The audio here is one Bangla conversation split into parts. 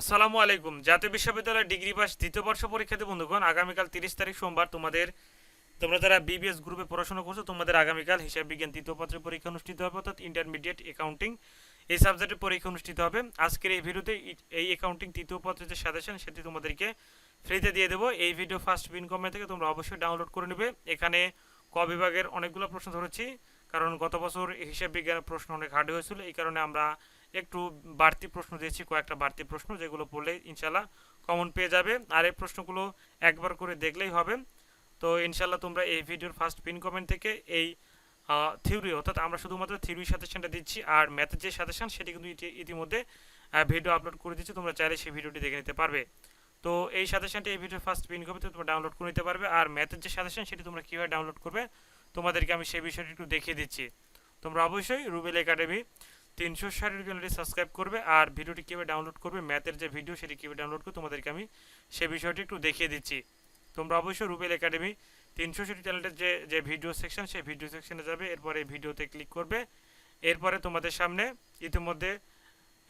আসসালামু আলাইকুম। জাতীয় বিশ্ববিদ্যালয়ের ডিগ্রি পাস দ্বিতীয় বর্ষ পরীক্ষার্থী বন্ধুগণ, আগামীকাল তিরিশ তারিখ সোমবার তোমাদের তোমরা যারা বিবিএস গ্রুপে পড়াশোনা করছ, তোমাদের আগামীকাল হিসাব বিজ্ঞান তৃতীয় পত্রের পরীক্ষা অনুষ্ঠিত হবে, অর্থাৎ ইন্টারমিডিয়েট অ্যাকাউন্টিং এই সাবজেক্টের পরীক্ষা অনুষ্ঠিত হবে। আজকের এই ভিডিওতে এই অ্যাকাউন্টিং তৃতীয় পত্রের যে সাজেশন সেটি তোমাদেরকে ফ্রিতে দিয়ে দেবো। এই ভিডিও ফার্স্ট পিন কমেন্ট থেকে তোমরা অবশ্যই ডাউনলোড করে নেবে। এখানে ক বিভাগের অনেকগুলো প্রশ্ন ধরেছি, কারণ গত বছর হিসাব বিজ্ঞানের প্রশ্ন অনেক হার্ড হয়েছিল, এই কারণে আমরা একটু বাড়তি প্রশ্ন দিয়েছি, কয়েকটা বাড়তি প্রশ্ন যেগুলো পড়লে ইনশাল্লাহ কমন পেয়ে যাবে। আর এই প্রশ্নগুলো একবার করে দেখলেই হবে। তো ইনশাল্লাহ তোমরা এই ভিডিওর ফার্স্ট পিন কমেন্ট থেকে এই থিওরি অর্থাৎ আমরা শুধুমাত্র থিওরি সাজেশনটা দিচ্ছি আর ম্যাথের যে সাজেশন সেটি কিন্তু ইতি- ইতিমধ্যে ভিডিও আপলোড করে দিচ্ছি তোমরা চাইলে সেই ভিডিওটি দেখে নিতে পারবে। তো এই সাজেশনটি এই ভিডিওর ফার্স্ট পিন কপিতে তোমরা ডাউনলোড করে নিতে পারবে। আর ম্যাথের যে সাজেশন সেটি তোমরা কীভাবে ডাউনলোড করবে, তোমাদেরকে আমি সেই বিষয়টি একটু দেখিয়ে দিচ্ছি। তোমরা অবশ্যই রুবেল একাডেমি তিনশো ষাট চ্যানেলটি সাবস্ক্রাইব করবে আর ভিডিওটি কীভাবে ডাউনলোড করবে ম্যাথের যে ভিডিও সেটি কীভাবে ডাউনলোড করবে, তোমাদেরকে আমি সেই বিষয়টি একটু দেখিয়ে দিচ্ছি। তোমরা অবশ্যই রুবেল একাডেমি তিনশো ষাট চ্যানেলের যে যে ভিডিও সেকশন সেই ভিডিও সেকশনে যাবে, এরপরে ভিডিওতে ক্লিক করবে। এরপরে তোমাদের সামনে ইতিমধ্যে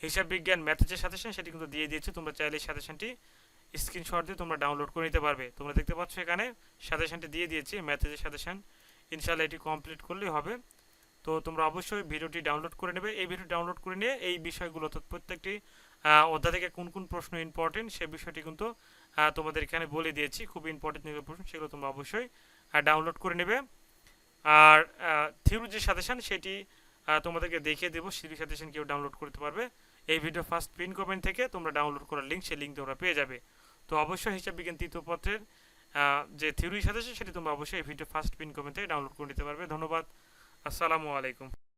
হিসাব বিজ্ঞান ম্যাথের যে সাজেশন সেটি কিন্তু দিয়ে দিয়েছে, তোমরা চাইলে সাজেশনটি স্ক্রিনশট দিয়ে তোমরা ডাউনলোড করে নিতে পারবে। তোমরা দেখতে পাচ্ছ এখানে সাজেশনটি দিয়ে দিয়েছি ম্যাথের যে সাজেশন ইনশাল্লাহ এটি কমপ্লিট করলেই হবে। তো তোমরা অবশ্যই ভিডিওটি ডাউনলোড করে নেবে। এই ভিডিও ডাউনলোড করে নিয়ে এই বিষয়গুলো অর্থাৎ প্রত্যেকটি অধ্যায় থেকে কোন কোন প্রশ্ন ইম্পর্টেন্ট সে বিষয়টি কিন্তু তোমাদের এখানে বলে দিয়েছি। খুব ইম্পর্টেন্ট যেগুলো প্রশ্ন, সেগুলো তোমরা অবশ্যই ডাউনলোড করে নেবে। আর থিওরি যে সাজেশন সেটি তোমাদেরকে দেখিয়ে দেবো সিরি সাজেশন কেউ ডাউনলোড করতে পারবে। এই ভিডিও ফার্স্ট পিন কমেন্ট থেকে তোমরা ডাউনলোড করার লিঙ্ক সেই লিঙ্ক তোমরা পেয়ে যাবে। তো অবশ্যই হিসাব বিজ্ঞান তৃতীয় পত্রের যে থিওরি সাজেশন সেটি তোমরা অবশ্যই এই ভিডিও ফার্স্ট পিন কমেন্ট থেকে ডাউনলোড করে নিতে পারবে। ধন্যবাদ। আসসালামু আলাইকুম।